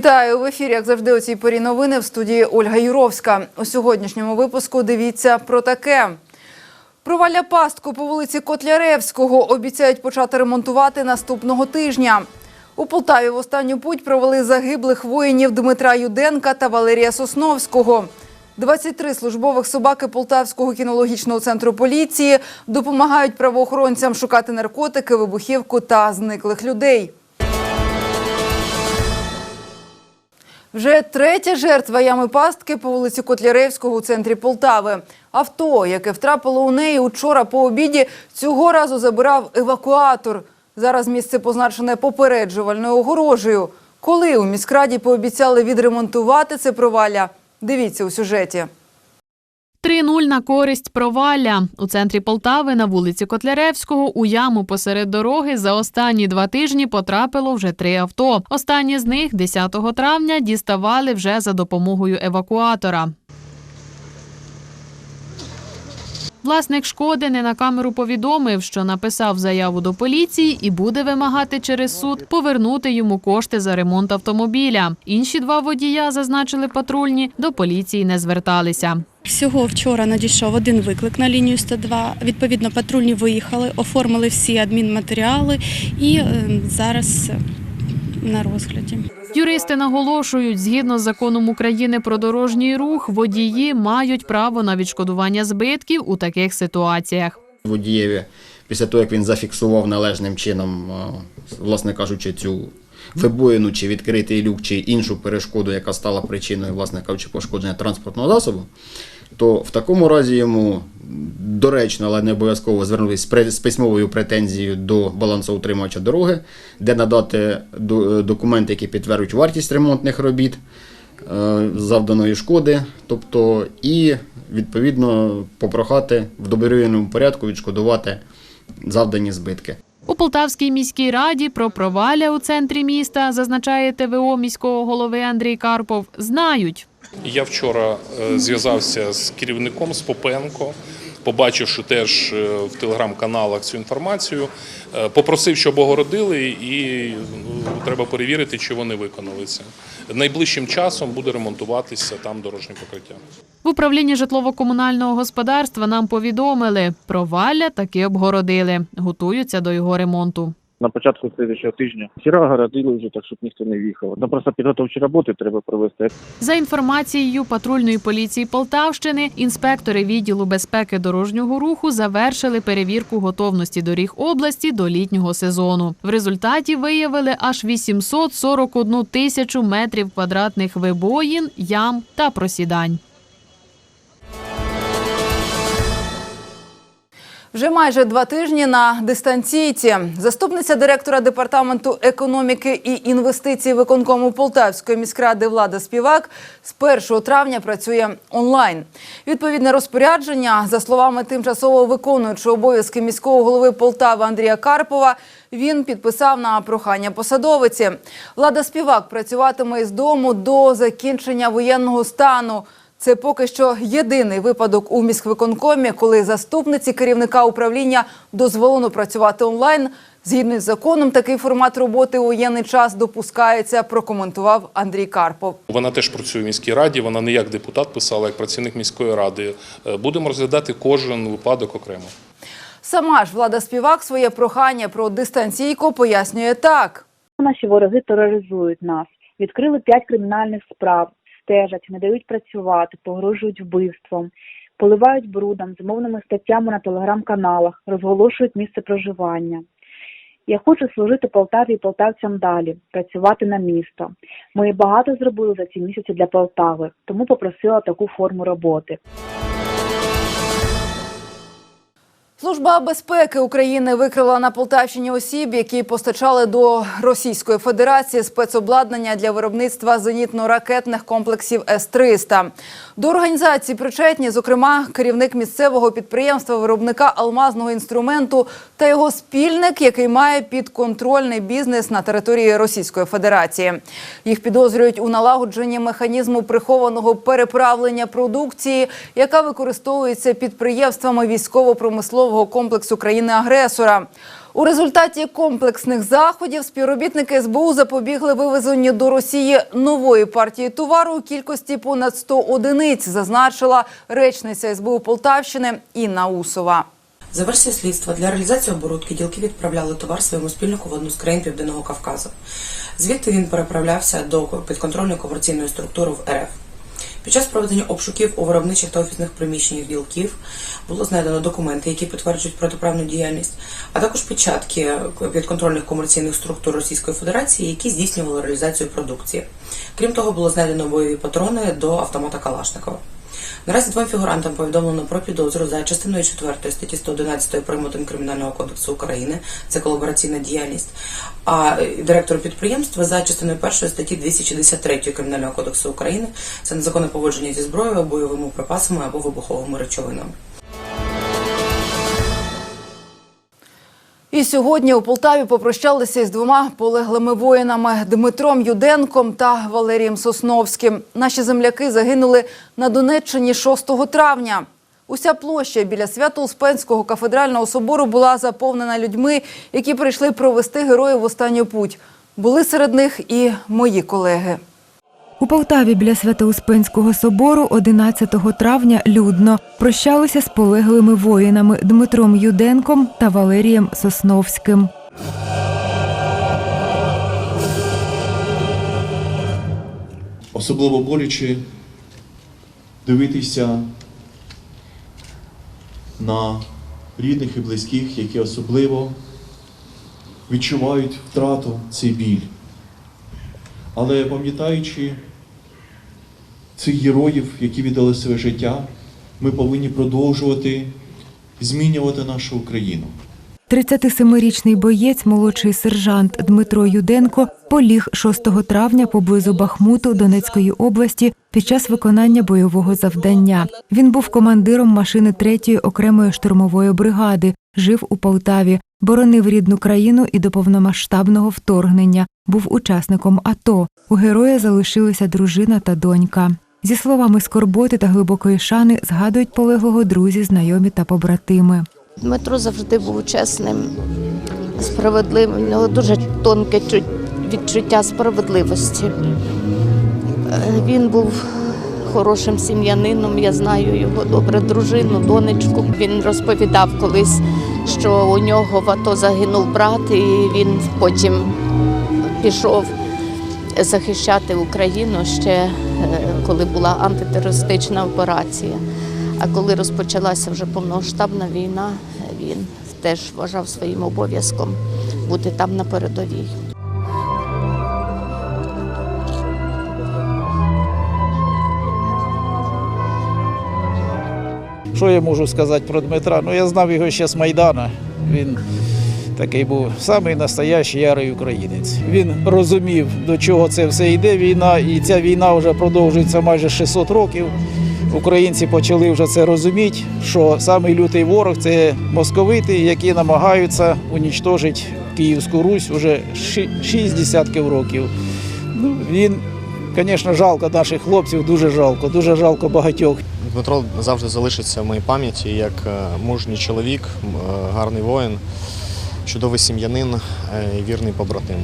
Вітаю в ефірі, як завжди, у цій порі новини в студії Ольга Юровська. У сьогоднішньому випуску дивіться про таке. Провалля пастку по вулиці Котляревського обіцяють почати ремонтувати наступного тижня. У Полтаві в останню путь провели загиблих воїнів Дмитра Юденка та Валерія Сосновського. 23 службових собаки Полтавського кінологічного центру поліції допомагають правоохоронцям шукати наркотики, вибухівку та зниклих людей. Вже третя жертва ями пастки по вулиці Котляревського у центрі Полтави. Авто, яке втрапило у неї учора по обіді, цього разу забирав евакуатор. Зараз місце позначене попереджувальною огорожею. Коли у міськраді пообіцяли відремонтувати це провалля, дивіться у сюжеті. 3-0 на користь провалля. У центрі Полтави на вулиці Котляревського у яму посеред дороги за останні два тижні потрапило вже три авто. Останні з них 10 травня діставали вже за допомогою евакуатора. Власник шкоди не на камеру повідомив, що написав заяву до поліції і буде вимагати через суд повернути йому кошти за ремонт автомобіля. Інші два водія, зазначили патрульні, до поліції не зверталися. Всього вчора надійшов один виклик на лінію 102. Відповідно, патрульні виїхали, оформили всі адмінматеріали і е, зараз на розгляді. Юристи наголошують, згідно з законом України про дорожній рух, водії мають право на відшкодування збитків у таких ситуаціях. водієві після того, як він зафіксував належним чином, власне кажучи, цю вибоїну чи відкритий люк, чи іншу перешкоду, яка стала причиною, власне кажучи, пошкодження транспортного засобу, то в такому разі йому доречно, але не обов'язково звернутися з письмовою претензією до балансоутримувача дороги, де надати документи, які підтверджують вартість ремонтних робіт е, завданої шкоди, тобто і відповідно попрохати в добровільному порядку відшкодувати завдані збитки. У Полтавській міській раді про провалля у центрі міста, зазначає ТВО міського голови Андрій Карпов, знають. Я вчора е, зв'язався з керівником з Попенко, побачивши теж е, в телеграм-каналах цю інформацію, е, попросив, щоб огородили, і ну, треба перевірити, чи вони виконали це. Найближчим часом буде ремонтуватися там дорожнє покриття. В управлінні житлово-комунального господарства нам повідомили, провалля таки обгородили, готуються до його ремонту. На початку слідчого тижня. Сіра городили вже так, щоб ніхто не в'їхав. Там просто підготовчі роботи треба провести. За інформацією патрульної поліції Полтавщини, інспектори відділу безпеки дорожнього руху завершили перевірку готовності доріг області до літнього сезону. В результаті виявили аж 841 тисячу метрів квадратних вибоїн, ям та просідань. Вже майже два тижні на дистанційці. Заступниця директора департаменту економіки і інвестицій виконкому Полтавської міськради Влада Співак з 1 травня працює онлайн. Відповідне розпорядження, за словами тимчасово виконуючого обов'язки міського голови Полтави Андрія Карпова, він підписав на прохання посадовиці. Влада Співак працюватиме із дому до закінчення воєнного стану. Це поки що єдиний випадок у міськвиконкомі, коли заступниці керівника управління дозволено працювати онлайн. Згідно з законом, такий формат роботи у воєнний час допускається. Прокоментував Андрій Карпов. Вона теж працює в міській раді. Вона не як депутат писала, як працівник міської ради. Е, Будемо розглядати кожен випадок окремо. Сама ж влада співак своє прохання про дистанційку пояснює так. Наші вороги тероризують нас. Відкрили п'ять кримінальних справ, стежать, не дають працювати, погрожують вбивством, поливають брудом, змовними статтями на телеграм-каналах, розголошують місце проживання. Я хочу служити Полтаві і полтавцям далі, працювати на місто. Ми багато зробили за ці місяці для Полтави, тому попросила таку форму роботи. Служба безпеки України викрила на Полтавщині осіб, які постачали до Російської Федерації спецобладнання для виробництва зенітно-ракетних комплексів С-300. До організації причетні, зокрема, керівник місцевого підприємства виробника алмазного інструменту та його спільник, який має підконтрольний бізнес на території Російської Федерації. Їх підозрюють у налагодженні механізму прихованого переправлення продукції, яка використовується підприємствами військово-промислового комплексу країни-агресора. У результаті комплексних заходів співробітники СБУ запобігли вивезенню до Росії нової партії товару у кількості понад 100 одиниць, зазначила речниця СБУ Полтавщини Інна Усова. За версією слідства, для реалізації оборудки ділки відправляли товар своєму спільнику в одну з країн Південного Кавказу. Звідти він переправлявся до підконтрольної комерційної структури в РФ. Під час проведення обшуків у виробничих та офісних приміщеннях ділків було знайдено документи, які підтверджують протиправну діяльність, а також печатки підконтрольних комерційних структур Російської Федерації, які здійснювали реалізацію продукції. Крім того, було знайдено бойові патрони до автомата Калашникова. Наразі двом фігурантам повідомлено про підозру за частиною 4 статті 111 прим. Кримінального кодексу України. Це колабораційна діяльність. А е, директору підприємства за частиною 1 статті 263 Кримінального кодексу України. Це незаконне поводження зі зброєю, бойовими припасами або вибуховими речовинами. І сьогодні у Полтаві попрощалися із двома полеглими воїнами Дмитром Юденком та Валерієм Сосновським. Наші земляки загинули на Донеччині 6 травня. Уся площа біля Свято-Успенського кафедрального собору була заповнена людьми, які прийшли провести героїв в останню путь. Були серед них і мої колеги. У Полтаві біля Свято-Успенського собору 11 травня людно прощалися з полеглими воїнами Дмитром Юденком та Валерієм Сосновським. Особливо боляче дивитися на рідних і близьких, які особливо відчувають втрату цей біль. Але пам'ятаючи цих героїв, які віддали своє життя, ми повинні продовжувати змінювати нашу Україну. 37-річний боєць, молодший сержант Дмитро Юденко, поліг 6 травня поблизу Бахмуту Донецької області під час виконання бойового завдання. Він був командиром машини 3-ї окремої штурмової бригади, жив у Полтаві, боронив рідну країну і до повномасштабного вторгнення. Був учасником АТО. У героя залишилися дружина та донька. Зі словами скорботи та глибокої шани згадують полеглого друзі, знайомі та побратими. Дмитро завжди був чесним, справедливим. У нього дуже тонке чу- відчуття справедливості. Е, Він був хорошим сім'янином, я знаю його добре дружину, донечку. Він розповідав колись, що у нього в АТО загинув брат, і він потім пішов захищати Україну ще е, коли була антитерористична операція. А коли розпочалася вже повномасштабна війна, він теж вважав своїм обов'язком бути там на передовій. Що я можу сказати про Дмитра? Ну я знав його ще з Майдана. Він такий був самий настоящий ярий українець. Він розумів, до чого це все йде війна, і ця війна вже продовжується майже 600 років. Українці почали вже це розуміти, що самий лютий ворог це московити, які намагаються унічтожити Київську Русь вже ши- шість десятків років. Ну, він, звісно, жалко наших хлопців, дуже жалко, дуже жалко багатьох. Дмитро завжди залишиться в моїй пам'яті як е, мужній чоловік, е, гарний воїн, чудовий сім'янин е, і вірний побратим.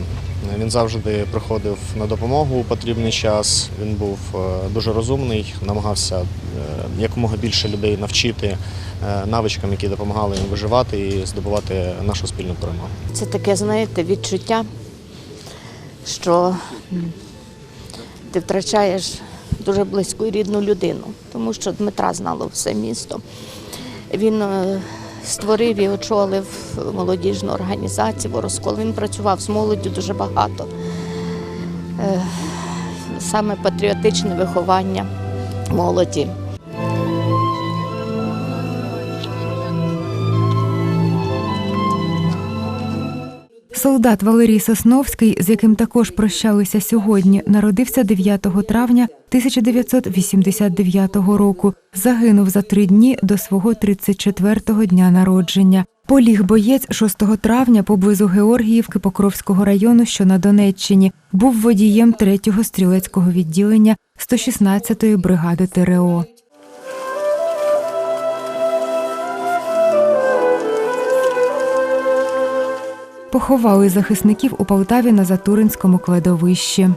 Він завжди приходив на допомогу у потрібний час. Він був е, дуже розумний, намагався е, якомога більше людей навчити навичкам, які допомагали їм виживати і здобувати нашу спільну перемогу. Це таке, знаєте, відчуття, що ти втрачаєш дуже близьку і рідну людину, тому що Дмитра знало все місто. Він створив і очолив молодіжну організацію «Вороскол». Він працював з молоддю дуже багато. Е, Саме патріотичне виховання молоді. Солдат Валерій Сосновський, з яким також прощалися сьогодні, народився 9 травня 1989 року. Загинув за три дні до свого 34-го дня народження. Поліг боєць 6 травня поблизу Георгіївки Покровського району, що на Донеччині, був водієм 3-го стрілецького відділення 116-ї бригади ТРО. Поховали захисників у Полтаві на Затуринському кладовищі.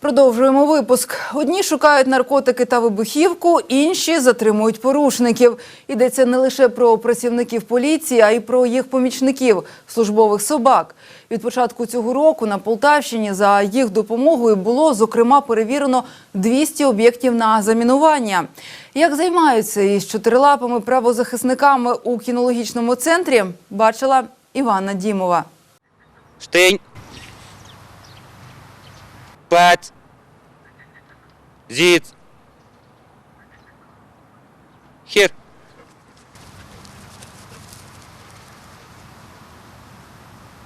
Продовжуємо випуск. Одні шукають наркотики та вибухівку, інші затримують порушників. Йдеться не лише про працівників поліції, а й про їх помічників службових собак. Від початку цього року на Полтавщині за їх допомогою було зокрема перевірено 200 об'єктів на замінування. Як займаються із чотирилапими правозахисниками у кінологічному центрі, бачила Іванна Дімова. Штинь. Пець. Зіц. Хір.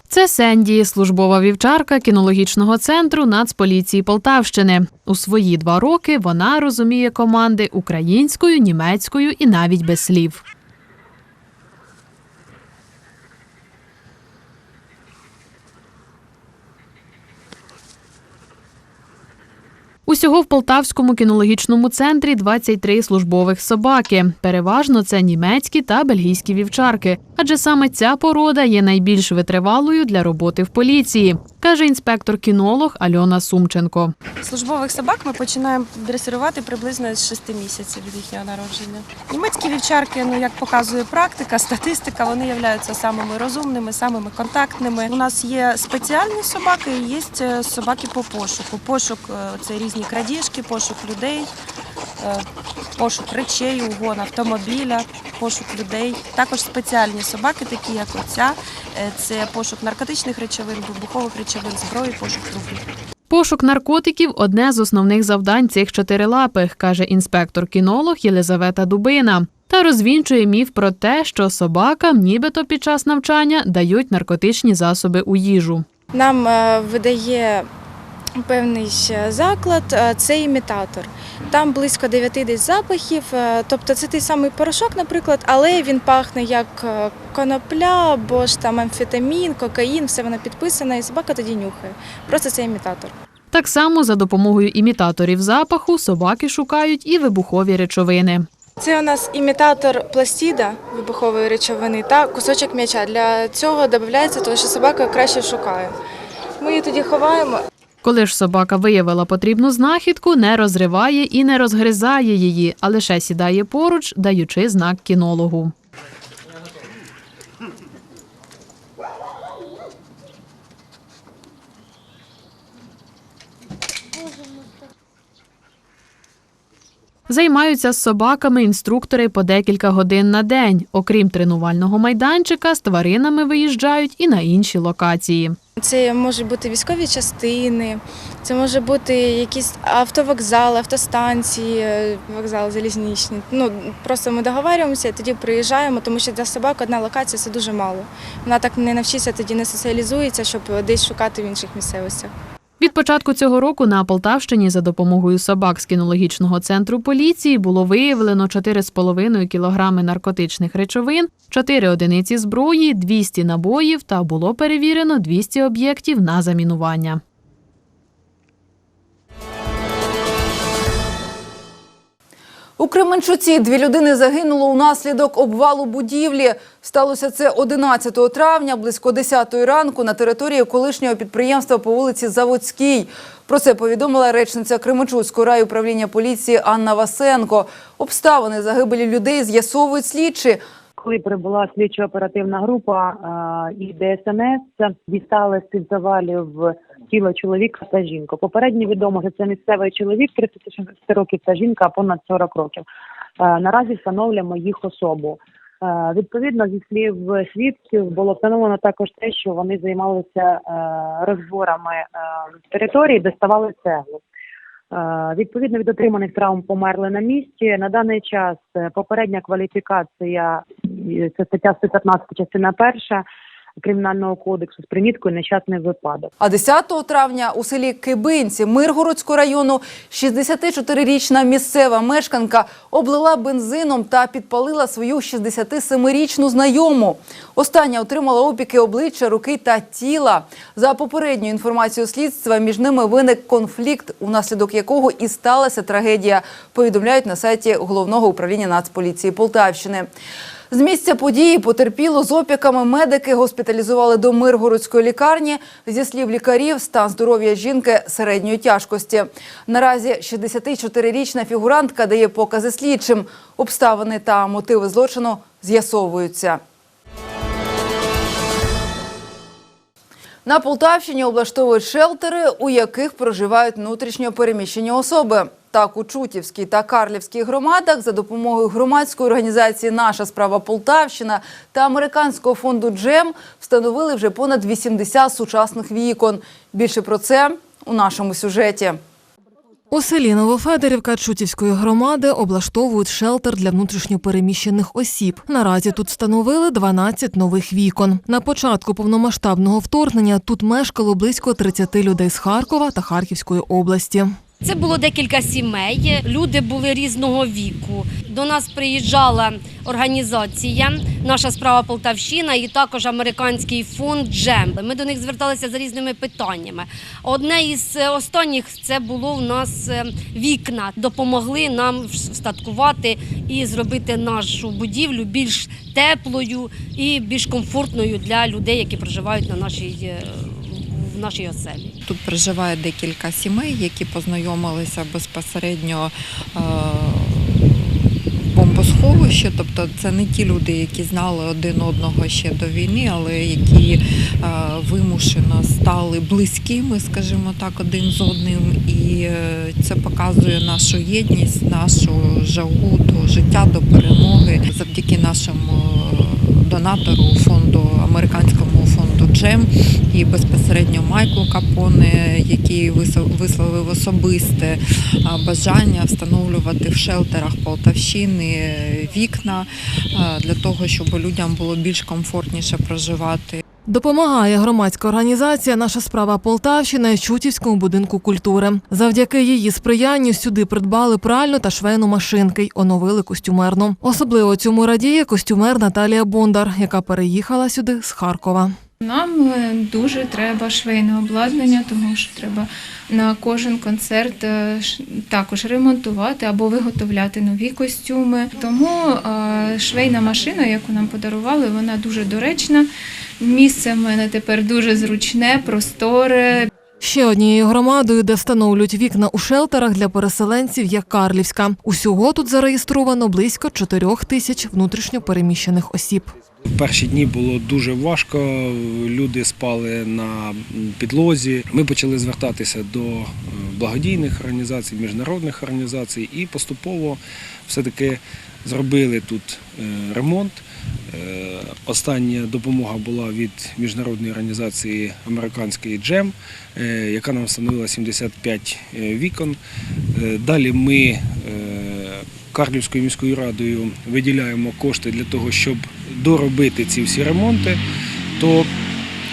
Це Сенді, службова вівчарка кінологічного центру Нацполіції Полтавщини. У свої два роки вона розуміє команди українською, німецькою і навіть без слів. Усього в Полтавському кінологічному центрі 23 службових собаки. Переважно це німецькі та бельгійські вівчарки, адже саме ця порода є найбільш витривалою для роботи в поліції, каже інспектор-кінолог Альона Сумченко. Службових собак ми починаємо дресирувати приблизно з 6 місяців від їхнього народження. Німецькі вівчарки, ну як показує практика, статистика, вони являються самими розумними, самими контактними. У нас є спеціальні собаки, і є е, собаки по пошуку. Пошук е, це різні крадіжки, пошук людей, пошук речей, угон автомобіля, пошук людей. Також спеціальні собаки, такі як оця, е, це пошук наркотичних речовин, вибухових речовин, зброї, пошук трупів. Пошук наркотиків одне з основних завдань цих чотирилапих, каже інспектор-кінолог Єлизавета Дубина. Та розвінчує міф про те, що собакам, нібито під час навчання, дають наркотичні засоби у їжу. Нам е, видає певний заклад, е, це імітатор. Там близько 9 десь запахів, е, тобто це той самий порошок, наприклад, але він пахне як е, конопля або ж там амфетамін, кокаїн, все воно підписане, і собака тоді нюхає. Просто це імітатор. Так само за допомогою імітаторів запаху собаки шукають і вибухові речовини. Це у нас імітатор пластіда вибухової речовини та кусочок м'яча. Для цього додається, тому що собака краще шукає. Ми її тоді ховаємо. Коли ж собака виявила потрібну знахідку, не розриває і не розгризає її, а лише сідає поруч, даючи знак кінологу. Займаються з собаками інструктори по декілька годин на день. Окрім тренувального майданчика, з тваринами виїжджають і на інші локації. Це можуть бути військові частини, це може бути якісь автовокзали, автостанції, вокзал вокзали залізничні. Ну просто ми договарюємося, тоді приїжджаємо, тому що для собак одна локація це дуже мало. Вона так не навчиться, тоді не соціалізується, щоб десь шукати в інших місцевостях. Від початку цього року на Полтавщині за допомогою собак з кінологічного центру поліції було виявлено 4,5 кілограми наркотичних речовин, 4 одиниці зброї, 200 набоїв та було перевірено 200 об'єктів на замінування. У Кременчуці дві людини загинуло унаслідок обвалу будівлі. Сталося це 11 травня, близько 10 ранку на території колишнього підприємства по вулиці Заводській. Про це повідомила речниця Кременчуцького райуправління поліції Анна Васенко. Обставини загибелі людей з'ясовують слідчі. Коли прибула слідчо-оперативна група е, і ДСНС, дістали з завалів тіло чоловіка та жінку. Попередньо відомо, що це місцевий чоловік 36 років та жінка понад 40 років. Е, Наразі встановлюємо їх особу. Е, Відповідно, зі слів свідків було встановлено також те, що вони займалися е, розборами території, де ставали цеглу. Відповідно від отриманих травм померли на місці. На даний час попередня кваліфікація це стаття 115, частина перша кримінального кодексу з приміткою нещасний випадок. А 10 травня у селі Кибинці Миргородського району 64-річна місцева мешканка облила бензином та підпалила свою 67-річну знайому. Остання отримала опіки обличчя, руки та тіла. За попередньою інформацією слідства, між ними виник конфлікт, унаслідок якого і сталася трагедія. Повідомляють на сайті головного управління Нацполіції Полтавщини. З місця події потерпіло з опіками медики госпіталізували до Миргородської лікарні. Зі слів лікарів, стан здоров'я жінки середньої тяжкості. Наразі 64-річна фігурантка дає покази слідчим. Обставини та мотиви злочину з'ясовуються. На Полтавщині облаштовують шелтери, у яких проживають внутрішньо переміщені особи. Так, у Чутівській та Карлівській громадах за допомогою громадської організації Наша справа Полтавщина та американського фонду Джем встановили вже понад 80 сучасних вікон. Більше про це у нашому сюжеті. У селі Новофедорівка Чутівської громади облаштовують шелтер для внутрішньопереміщених осіб. Наразі тут встановили 12 нових вікон. На початку повномасштабного вторгнення тут мешкало близько 30 людей з Харкова та Харківської області. Це було декілька сімей. Люди були різного віку. До нас приїжджала організація Наша справа Полтавщина і також американський фонд Джем. Ми до них зверталися за різними питаннями. Одне із останніх це було в нас е, вікна. Допомогли нам встаткувати і зробити нашу будівлю більш теплою і більш комфортною для людей, які проживають на нашій е, нашій оселі. Тут проживає декілька сімей, які познайомилися безпосередньо е, в бомбосховищі. Тобто це не ті люди, які знали один одного ще до війни, але які е, вимушено стали близькими, скажімо так, один з одним. І е, це показує нашу єдність, нашу жагу до життя, до перемоги завдяки нашому донатору фонду американському фонду Джем і безпосередньо Майклу Капоне, який висловив особисте бажання встановлювати в шелтерах Полтавщини е, вікна для того, щоб людям було більш комфортніше проживати. Допомагає громадська організація Наша справа Полтавщина Чутівському будинку культури. Завдяки її сприянню сюди придбали пральну та швейну машинки й оновили костюмерну. Особливо цьому радіє костюмер Наталія Бондар, яка переїхала сюди з Харкова. Нам е, дуже треба швейне обладнання, тому що треба на кожен концерт е, також ремонтувати або виготовляти нові костюми. Тому е, швейна машина, яку нам подарували, вона дуже доречна. Місце в мене тепер дуже зручне, просторе. Ще однією громадою, де встановлюють вікна у шелтерах для переселенців, є Карлівська. Усього тут зареєстровано близько 4 тисяч внутрішньо переміщених осіб. Перші дні було дуже важко, люди спали на підлозі. Ми почали звертатися до е, благодійних організацій, міжнародних організацій і поступово все-таки зробили тут е, ремонт. Е, Остання допомога була від міжнародної організації американської Джем, яка нам встановила 75 вікон. Далі ми Карлівською міською радою виділяємо кошти для того, щоб доробити ці всі ремонти, то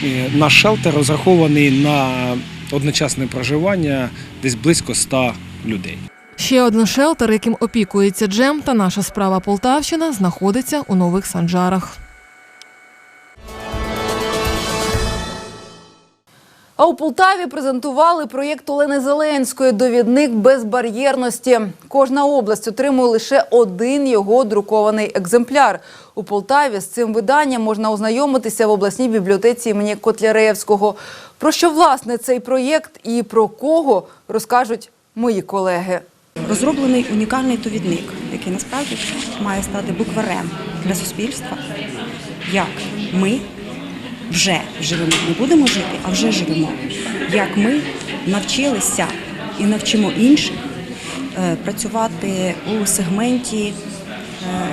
е, наш шелтер розрахований на одночасне проживання десь близько 100 людей. Ще один шелтер, яким опікується Джем та наша справа Полтавщина, знаходиться у Нових Санжарах. А у Полтаві презентували проєкт Олени Зеленської Довідник безбар'єрності. Кожна область отримує лише один його друкований екземпляр. У Полтаві з цим виданням можна ознайомитися в обласній бібліотеці імені Котляреєвського. Про що власне цей проєкт і про кого розкажуть мої колеги. Розроблений унікальний довідник, який насправді має стати букварем для суспільства, як ми вже живемо, не будемо жити, а вже живемо. Як ми навчилися і навчимо інших е, працювати у сегменті е,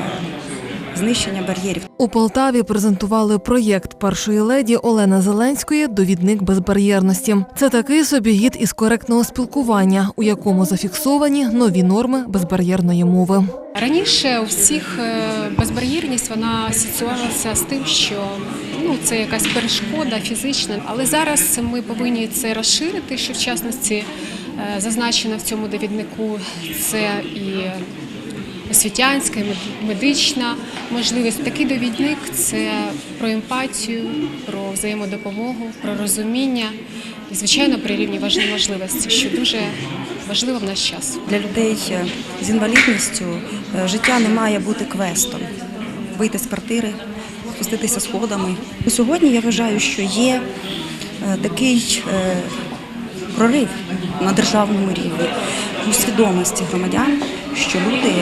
знищення бар'єрів. У Полтаві презентували проєкт першої леді Олени Зеленської Довідник безбар'єрності. Це такий собі гід із коректного спілкування, у якому зафіксовані нові норми безбар'єрної мови. Раніше у всіх е, безбар'єрність вона асоціювалася з тим, що ну це якась перешкода фізична. Але зараз ми повинні це розширити, що в частності е, зазначено в цьому довіднику це і освітянська, і медична можливість. Такий довідник це про емпатію, про взаємодопомогу, про розуміння і, звичайно, про рівні важливі можливості, що дуже важливо в наш час. Для людей е, з інвалідністю е, життя не має бути квестом. вийти з квартири, спуститися сходами. Сьогодні я вважаю, що є е, такий е, прорив на державному рівні у свідомості громадян, що люди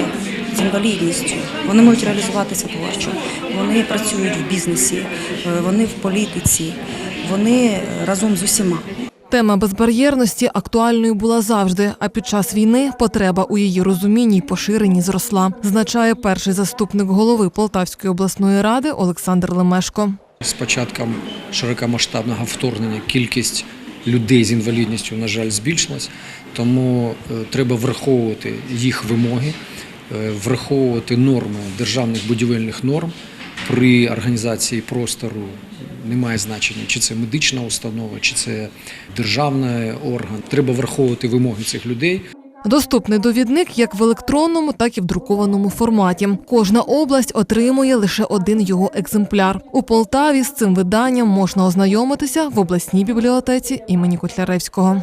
з інвалідністю вони можуть реалізуватися творчо, вони працюють в бізнесі, е, вони в політиці, вони разом з усіма. Тема безбар'єрності актуальною була завжди, а під час війни потреба у її розумінні й поширенні зросла, зазначає перший заступник голови Полтавської обласної ради Олександр Лемешко. З початком широкомасштабного вторгнення кількість людей з інвалідністю, на жаль, збільшилась, тому е, треба враховувати їх вимоги, е, враховувати норми державних будівельних норм при організації простору. Немає значення, чи це медична установа, чи це державний орган. Треба враховувати вимоги цих людей. Доступний довідник як в електронному, так і в друкованому форматі. Кожна область отримує лише один його екземпляр. У Полтаві з цим виданням можна ознайомитися в обласній бібліотеці імені Котляревського.